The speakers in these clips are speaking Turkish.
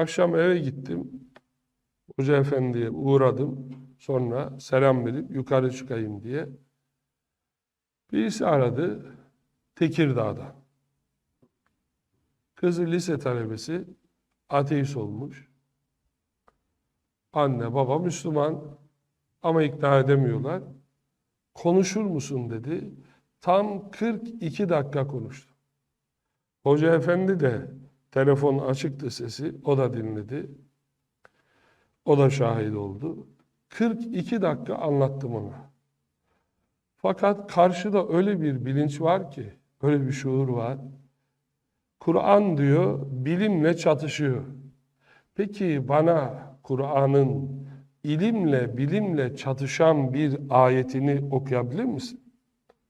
Akşam eve gittim. Hoca efendiye uğradım. Sonra selam verip yukarı çıkayım diye. Birisi aradı. Tekirdağ'dan. Kızı lise talebesi ateist olmuş. Anne baba Müslüman ama ikna edemiyorlar. Konuşur musun dedi. Tam 42 dakika konuştu. Hoca efendi de telefon açıktı sesi. O da dinledi. O da şahit oldu. 42 dakika anlattım ona. Fakat karşıda öyle bir bilinç var ki, öyle bir şuur var. Kur'an diyor, bilimle çatışıyor. Peki bana Kur'an'ın ilimle, bilimle çatışan bir ayetini okuyabilir misin?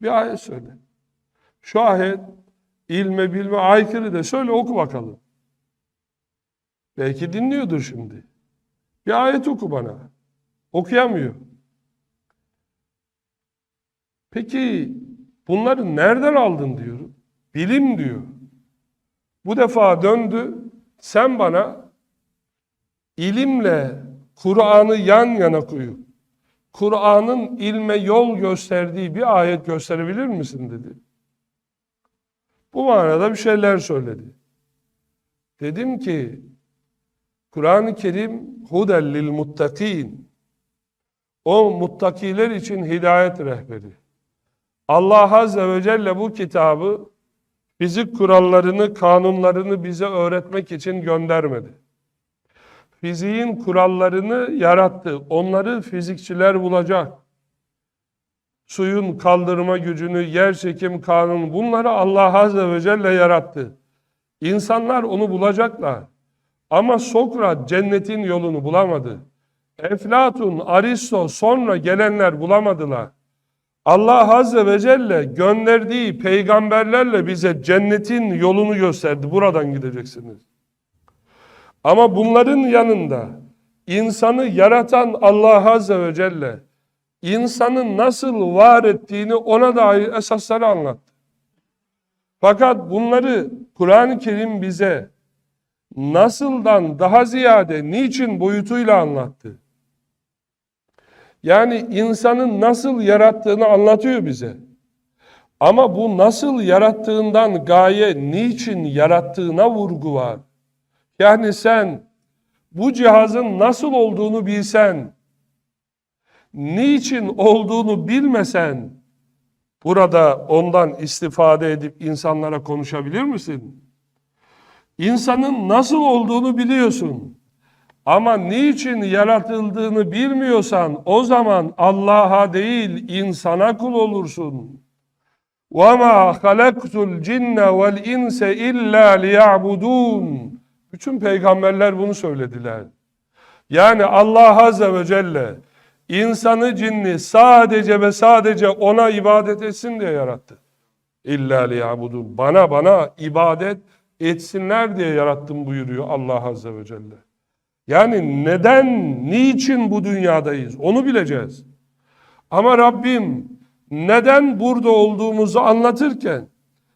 Bir ayet söyle. Şu ayet ilme bilme aykırı de söyle oku bakalım. Belki dinliyordur şimdi. Bir ayet oku bana. Okuyamıyor. Peki bunları nereden aldın diyorum. Bilim diyor. Bu defa döndü. Sen bana ilimle Kur'an'ı yan yana koyup Kur'an'ın ilme yol gösterdiği bir ayet gösterebilir misin dedi. Bu manada bir şeyler söyledi. Dedim ki Kur'an-ı Kerim hudel lil muttakin. O muttakiler için hidayet rehberi. Allah Azze ve Celle bu kitabı fizik kurallarını, kanunlarını bize öğretmek için göndermedi. Fiziğin kurallarını yarattı. Onları fizikçiler bulacak. Suyun kaldırma gücünü, yer çekim kanunu bunları Allah Azze ve Celle yarattı. İnsanlar onu bulacaklar. Ama Sokrat cennetin yolunu bulamadı. Eflatun, Aristo sonra gelenler bulamadılar. Allah Azze ve Celle gönderdiği peygamberlerle bize cennetin yolunu gösterdi. Buradan gideceksiniz. Ama bunların yanında insanı yaratan Allah Azze ve Celle insanın nasıl var ettiğini ona dair esasları anlattı. Fakat bunları Kur'an-ı Kerim bize nasıldan daha ziyade niçin boyutuyla anlattı. Yani insanın nasıl yarattığını anlatıyor bize. Ama bu nasıl yarattığından gaye niçin yarattığına vurgu var. Yani sen bu cihazın nasıl olduğunu bilsen, niçin olduğunu bilmesen, burada ondan istifade edip insanlara konuşabilir misin? İnsanın nasıl olduğunu biliyorsun. Ama niçin yaratıldığını bilmiyorsan o zaman Allah'a değil insana kul olursun. وَمَا خَلَقْتُ الْجِنَّ وَالْاِنْسَ اِلَّا لِيَعْبُدُونَ Bütün peygamberler bunu söylediler. Yani Allah Azze ve Celle insanı cinni sadece ve sadece ona ibadet etsin diye yarattı. İlla liyabudun. Bana bana ibadet etsinler diye yarattım buyuruyor Allah Azze ve Celle. Yani neden, niçin bu dünyadayız onu bileceğiz. Ama Rabbim neden burada olduğumuzu anlatırken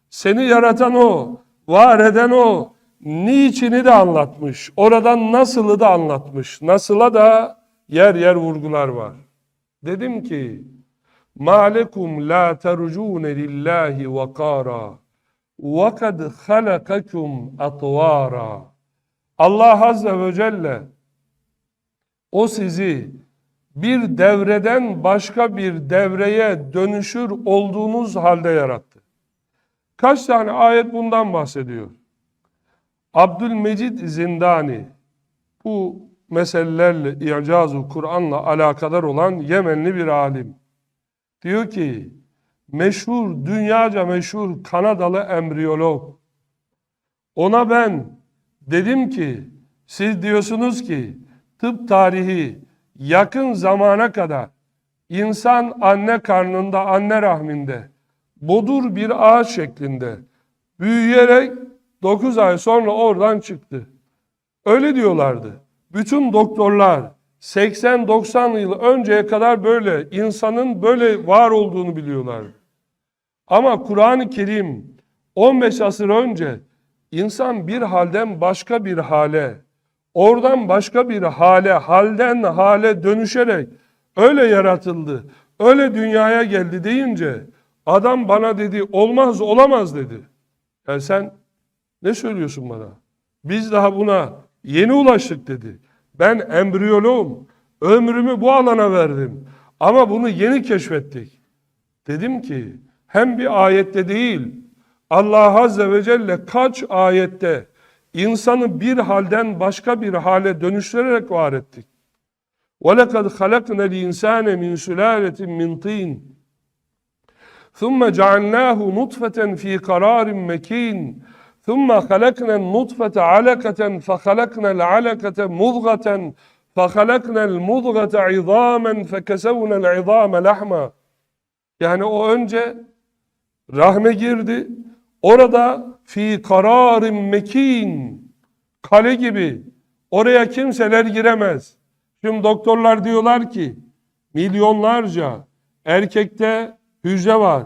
seni yaratan o, var eden o, niçini de anlatmış. Oradan nasılı da anlatmış. Nasıla da yer yer vurgular var. Dedim ki Ma'alekum la tercune lillahi vakara ve kad halakakum atvara Allah azze ve celle o sizi bir devreden başka bir devreye dönüşür olduğunuz halde yarattı. Kaç tane ayet bundan bahsediyor? Abdülmecid Zindani bu meselelerle, icazu Kur'an'la alakadar olan Yemenli bir alim. Diyor ki, meşhur, dünyaca meşhur Kanadalı embriyolog. Ona ben dedim ki, siz diyorsunuz ki tıp tarihi yakın zamana kadar insan anne karnında, anne rahminde bodur bir ağaç şeklinde büyüyerek 9 ay sonra oradan çıktı. Öyle diyorlardı. Bütün doktorlar 80-90 yıl önceye kadar böyle insanın böyle var olduğunu biliyorlardı. Ama Kur'an-ı Kerim 15 asır önce insan bir halden başka bir hale oradan başka bir hale, halden hale dönüşerek öyle yaratıldı, öyle dünyaya geldi deyince adam bana dedi olmaz olamaz dedi. Yani sen ne söylüyorsun bana? Biz daha buna yeni ulaştık dedi. Ben embriyoloğum. Ömrümü bu alana verdim. Ama bunu yeni keşfettik. Dedim ki hem bir ayette değil Allah Azze ve Celle kaç ayette insanı bir halden başka bir hale dönüştürerek var ettik. وَلَقَدْ خَلَقْنَا الْاِنْسَانَ مِنْ سُلَالَةٍ مِنْ طِينٍ ثُمَّ جَعَلْنَاهُ نُطْفَةً فِي قَرَارٍ مَك۪ينٍ ثُمَّ خَلَقْنَا النُّطْفَةَ عَلَقَةً فَخَلَقْنَا الْعَلَقَةَ مُضْغَةً فَخَلَقْنَا الْمُضْغَةَ عِظَامًا فَكَسَوْنَا الْعِظَامَ لَحْمًا Yani o önce rahme girdi. Orada fi kararin mekin kale gibi oraya kimseler giremez. Şimdi doktorlar diyorlar ki milyonlarca erkekte hücre var.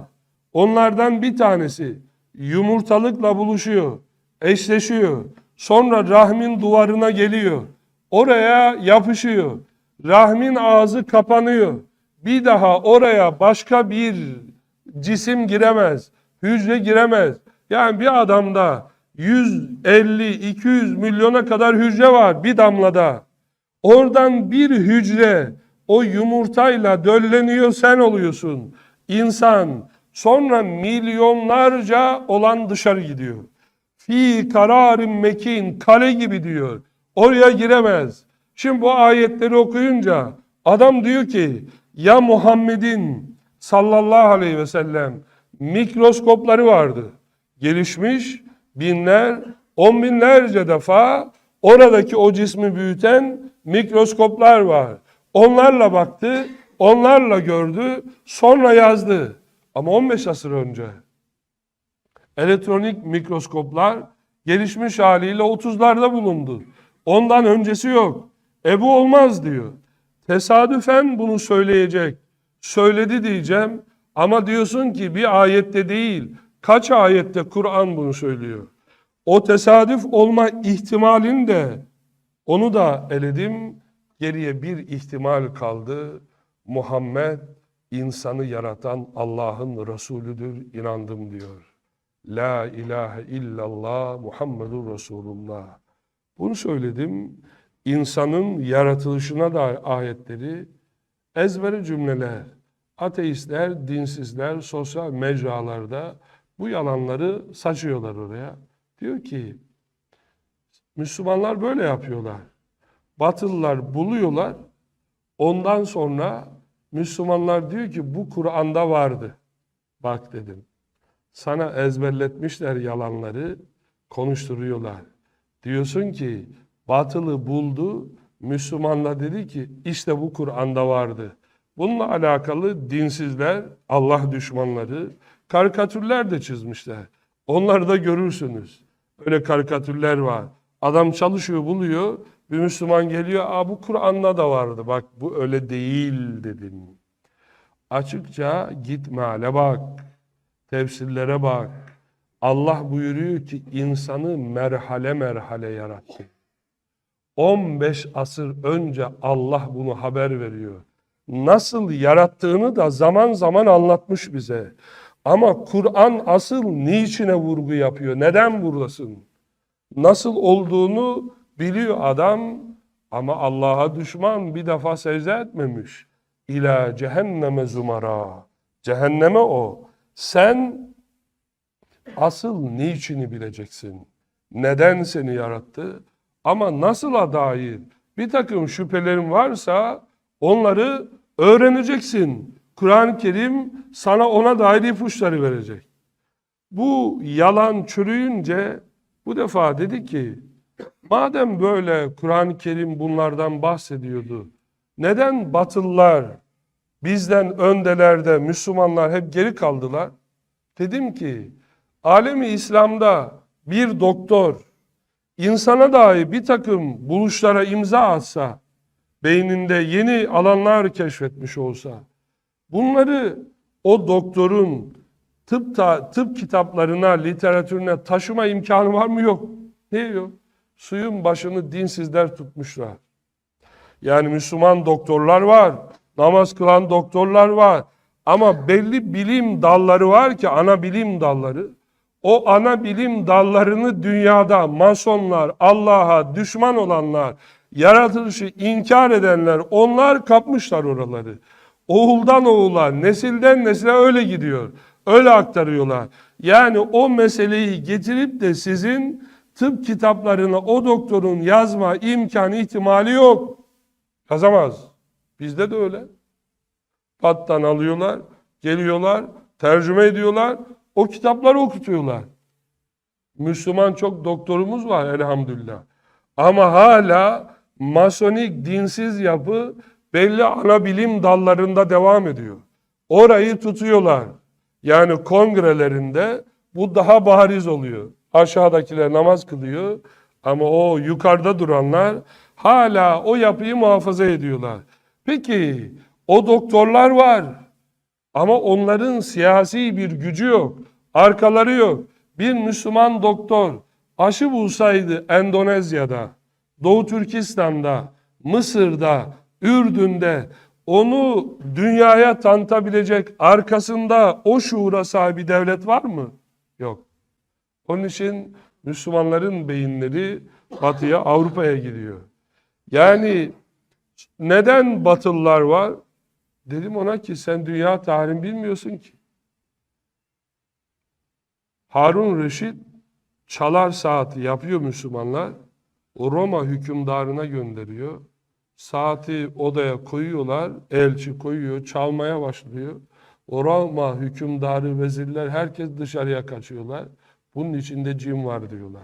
Onlardan bir tanesi yumurtalıkla buluşuyor, eşleşiyor. Sonra rahmin duvarına geliyor. Oraya yapışıyor. Rahmin ağzı kapanıyor. Bir daha oraya başka bir cisim giremez. Hücre giremez. Yani bir adamda 150-200 milyona kadar hücre var bir damlada. Oradan bir hücre o yumurtayla dölleniyor sen oluyorsun. İnsan sonra milyonlarca olan dışarı gidiyor. Fi kararin mekin kale gibi diyor. Oraya giremez. Şimdi bu ayetleri okuyunca adam diyor ki ya Muhammed'in sallallahu aleyhi ve sellem mikroskopları vardı. Gelişmiş binler, on binlerce defa oradaki o cismi büyüten mikroskoplar var. Onlarla baktı, onlarla gördü, sonra yazdı. Ama 15 asır önce elektronik mikroskoplar gelişmiş haliyle 30'larda bulundu. Ondan öncesi yok. E bu olmaz diyor. Tesadüfen bunu söyleyecek. Söyledi diyeceğim ama diyorsun ki bir ayette değil. Kaç ayette Kur'an bunu söylüyor? O tesadüf olma ihtimalini de onu da eledim. Geriye bir ihtimal kaldı. Muhammed insanı yaratan Allah'ın Resulüdür inandım diyor. La ilahe illallah Muhammedur Resulullah. Bunu söyledim. İnsanın yaratılışına da ayetleri ezbere cümleler. Ateistler, dinsizler, sosyal mecralarda bu yalanları saçıyorlar oraya. Diyor ki Müslümanlar böyle yapıyorlar. Batılılar buluyorlar. Ondan sonra Müslümanlar diyor ki bu Kur'an'da vardı. Bak dedim. Sana ezberletmişler yalanları, konuşturuyorlar. Diyorsun ki batılı buldu, Müslümanlar dedi ki işte bu Kur'an'da vardı. Bununla alakalı dinsizler, Allah düşmanları, karikatürler de çizmişler. Onları da görürsünüz. Öyle karikatürler var. Adam çalışıyor, buluyor. Bir Müslüman geliyor, Aa, bu Kur'an'da da vardı. Bak bu öyle değil dedim. Açıkça git meale bak. Tefsirlere bak. Allah buyuruyor ki insanı merhale merhale yarattı. 15 asır önce Allah bunu haber veriyor. Nasıl yarattığını da zaman zaman anlatmış bize. Ama Kur'an asıl niçine vurgu yapıyor? Neden buradasın? Nasıl olduğunu biliyor adam ama Allah'a düşman bir defa secde etmemiş. İla cehenneme zumara. Cehenneme o. Sen asıl niçini bileceksin. Neden seni yarattı? Ama nasıla dair bir takım şüphelerin varsa onları öğreneceksin. Kur'an-ı Kerim sana ona dair ipuçları verecek. Bu yalan çürüyünce bu defa dedi ki madem böyle Kur'an-ı Kerim bunlardan bahsediyordu neden batılılar bizden öndelerde Müslümanlar hep geri kaldılar? Dedim ki alemi İslam'da bir doktor insana dair bir takım buluşlara imza atsa beyninde yeni alanlar keşfetmiş olsa bunları o doktorun tıp ta, tıp kitaplarına, literatürüne taşıma imkanı var mı yok? Ne yok? Suyun başını dinsizler tutmuşlar. Yani Müslüman doktorlar var, namaz kılan doktorlar var. Ama belli bilim dalları var ki ana bilim dalları. O ana bilim dallarını dünyada masonlar, Allah'a düşman olanlar, yaratılışı inkar edenler onlar kapmışlar oraları. Oğuldan oğula, nesilden nesile öyle gidiyor. Öyle aktarıyorlar. Yani o meseleyi getirip de sizin tıp kitaplarına o doktorun yazma imkanı ihtimali yok. Yazamaz. Bizde de öyle. Pattan alıyorlar, geliyorlar, tercüme ediyorlar, o kitapları okutuyorlar. Müslüman çok doktorumuz var elhamdülillah. Ama hala masonik dinsiz yapı belli ana bilim dallarında devam ediyor. Orayı tutuyorlar. Yani kongrelerinde bu daha bariz oluyor. Aşağıdakiler namaz kılıyor ama o yukarıda duranlar hala o yapıyı muhafaza ediyorlar. Peki o doktorlar var ama onların siyasi bir gücü yok, arkaları yok. Bir Müslüman doktor aşı bulsaydı Endonezya'da, Doğu Türkistan'da, Mısır'da, Ürdün'de onu dünyaya tanıtabilecek arkasında o şuura sahibi devlet var mı? Yok. Onun için Müslümanların beyinleri batıya, Avrupa'ya gidiyor. Yani neden batılılar var? Dedim ona ki sen dünya tarihini bilmiyorsun ki. Harun Reşit çalar saati yapıyor Müslümanlar. O Roma hükümdarına gönderiyor. Saati odaya koyuyorlar. Elçi koyuyor, çalmaya başlıyor. Roma hükümdarı, vezirler herkes dışarıya kaçıyorlar. Bunun içinde cin var diyorlar.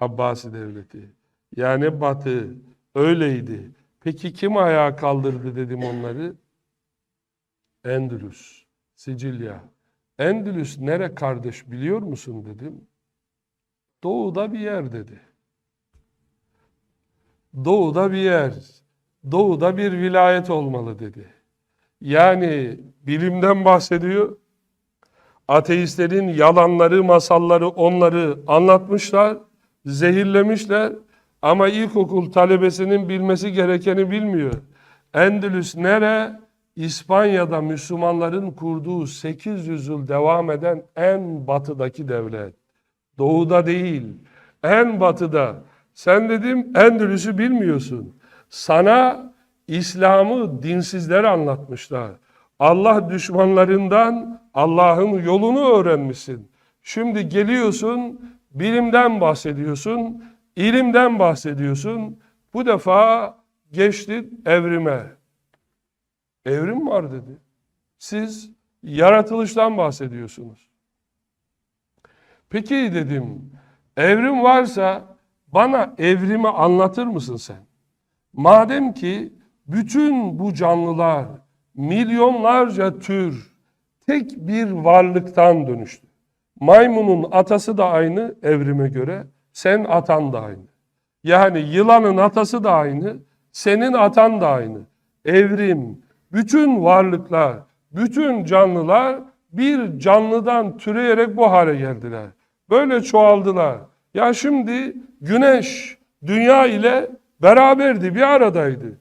Abbasi devleti. Yani batı öyleydi. Peki kim ayağa kaldırdı dedim onları? Endülüs, Sicilya. Endülüs nere kardeş biliyor musun dedim. Doğuda bir yer dedi. Doğuda bir yer. Doğuda bir vilayet olmalı dedi. Yani bilimden bahsediyor. Ateistlerin yalanları, masalları onları anlatmışlar, zehirlemişler. Ama ilkokul talebesinin bilmesi gerekeni bilmiyor. Endülüs nere? İspanya'da Müslümanların kurduğu 800 yıl devam eden en batıdaki devlet. Doğuda değil, en batıda. Sen dedim Endülüs'ü bilmiyorsun. Sana İslam'ı dinsizler anlatmışlar. Allah düşmanlarından Allah'ın yolunu öğrenmişsin. Şimdi geliyorsun, bilimden bahsediyorsun, ilimden bahsediyorsun. Bu defa geçtin evrime. Evrim var dedi. Siz yaratılıştan bahsediyorsunuz. Peki dedim, evrim varsa bana evrimi anlatır mısın sen? Madem ki bütün bu canlılar, milyonlarca tür tek bir varlıktan dönüştü. Maymunun atası da aynı evrime göre, sen atan da aynı. Yani yılanın atası da aynı, senin atan da aynı. Evrim, bütün varlıklar, bütün canlılar bir canlıdan türeyerek bu hale geldiler. Böyle çoğaldılar. Ya şimdi güneş dünya ile beraberdi, bir aradaydı.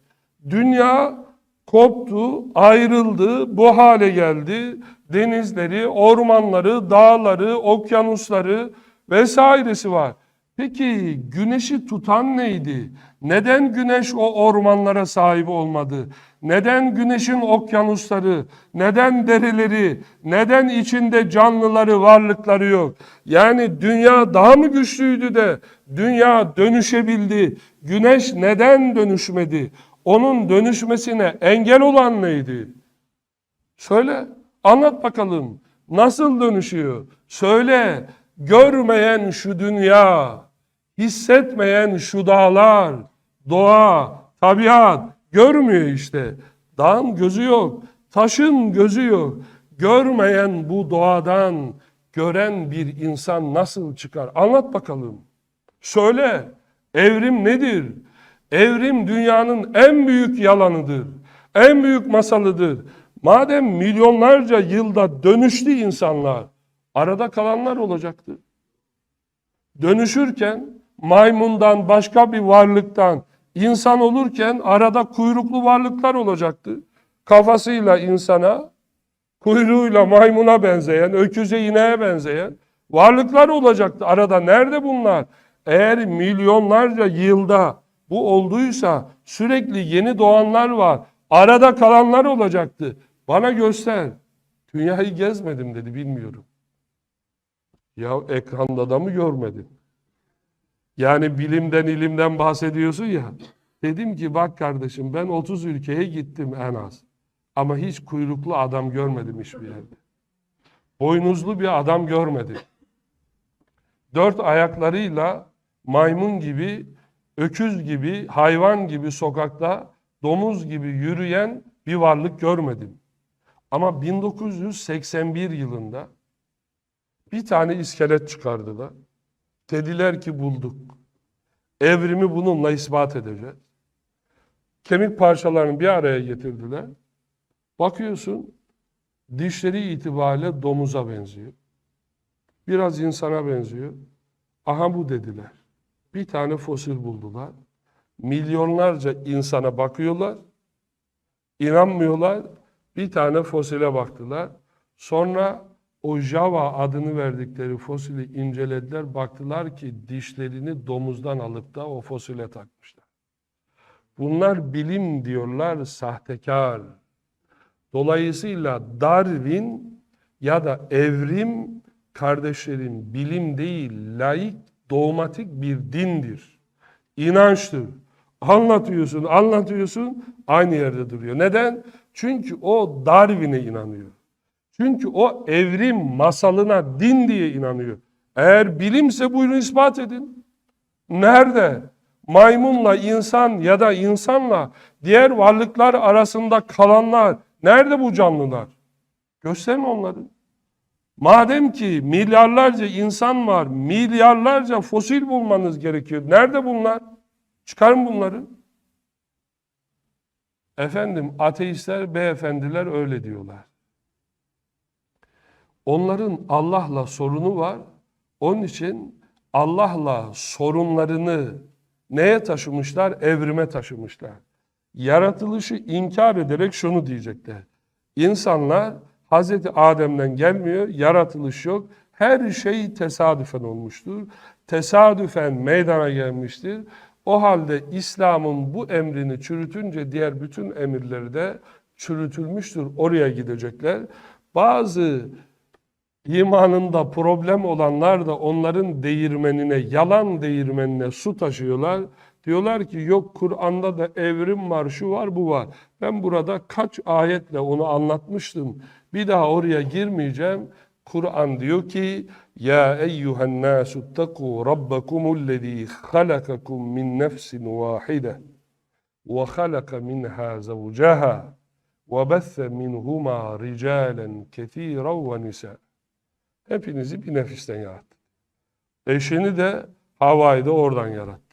Dünya koptu, ayrıldı, bu hale geldi. Denizleri, ormanları, dağları, okyanusları vesairesi var. Peki güneşi tutan neydi? Neden güneş o ormanlara sahip olmadı? Neden güneşin okyanusları, neden derileri, neden içinde canlıları, varlıkları yok? Yani dünya daha mı güçlüydü de dünya dönüşebildi? Güneş neden dönüşmedi? Onun dönüşmesine engel olan neydi? Söyle, anlat bakalım. Nasıl dönüşüyor? Söyle, görmeyen şu dünya, hissetmeyen şu dağlar, doğa, tabiat görmüyor işte. Dağın gözü yok, taşın gözü yok. Görmeyen bu doğadan gören bir insan nasıl çıkar? Anlat bakalım. Söyle, evrim nedir? Evrim dünyanın en büyük yalanıdır. En büyük masalıdır. Madem milyonlarca yılda dönüştü insanlar, arada kalanlar olacaktı. Dönüşürken maymundan, başka bir varlıktan insan olurken arada kuyruklu varlıklar olacaktı. Kafasıyla insana, kuyruğuyla maymuna benzeyen, öküze ineğe benzeyen varlıklar olacaktı. Arada nerede bunlar? Eğer milyonlarca yılda bu olduysa sürekli yeni doğanlar var. Arada kalanlar olacaktı. Bana göster. Dünyayı gezmedim dedi bilmiyorum. Ya ekranda da mı görmedin? Yani bilimden ilimden bahsediyorsun ya. Dedim ki bak kardeşim ben 30 ülkeye gittim en az. Ama hiç kuyruklu adam görmedim hiçbir yerde. Boynuzlu bir adam görmedim. Dört ayaklarıyla maymun gibi, öküz gibi, hayvan gibi sokakta, domuz gibi yürüyen bir varlık görmedim. Ama 1981 yılında bir tane iskelet çıkardılar. Dediler ki bulduk. Evrimi bununla ispat edeceğiz. Kemik parçalarını bir araya getirdiler. Bakıyorsun dişleri itibariyle domuza benziyor. Biraz insana benziyor. Aha bu dediler. Bir tane fosil buldular. Milyonlarca insana bakıyorlar. İnanmıyorlar. Bir tane fosile baktılar. Sonra o Java adını verdikleri fosili incelediler. Baktılar ki dişlerini domuzdan alıp da o fosile takmışlar. Bunlar bilim diyorlar, sahtekar. Dolayısıyla Darwin ya da evrim kardeşlerim bilim değil, laik, dogmatik bir dindir. İnançtır. Anlatıyorsun, anlatıyorsun, aynı yerde duruyor. Neden? Çünkü o Darwin'e inanıyor. Çünkü o evrim masalına din diye inanıyor. Eğer bilimse buyurun ispat edin. Nerede? Maymunla insan ya da insanla diğer varlıklar arasında kalanlar, nerede bu canlılar? Gösterin onları. Madem ki milyarlarca insan var, milyarlarca fosil bulmanız gerekiyor. Nerede bunlar? Çıkarın bunları. Efendim ateistler, beyefendiler öyle diyorlar. Onların Allah'la sorunu var. Onun için Allah'la sorunlarını neye taşımışlar? Evrime taşımışlar. Yaratılışı inkar ederek şunu diyecekler. İnsanlar Hazreti Adem'den gelmiyor, yaratılış yok. Her şey tesadüfen olmuştur. Tesadüfen meydana gelmiştir. O halde İslam'ın bu emrini çürütünce diğer bütün emirleri de çürütülmüştür. Oraya gidecekler. Bazı imanında problem olanlar da onların değirmenine, yalan değirmenine su taşıyorlar. Diyorlar ki yok Kur'an'da da evrim var, şu var, bu var. Ben burada kaç ayetle onu anlatmıştım. Bir daha oraya girmeyeceğim. Kur'an diyor ki Ya eyyuhen nasu taqu rabbakumullezî halakakum min nefsin vahide ve halaka minha zavcaha ve besse minhuma ricalen kethiren ve nisa. Hepinizi bir nefisten yarattı. Eşini de Havva'yı da oradan yarattı.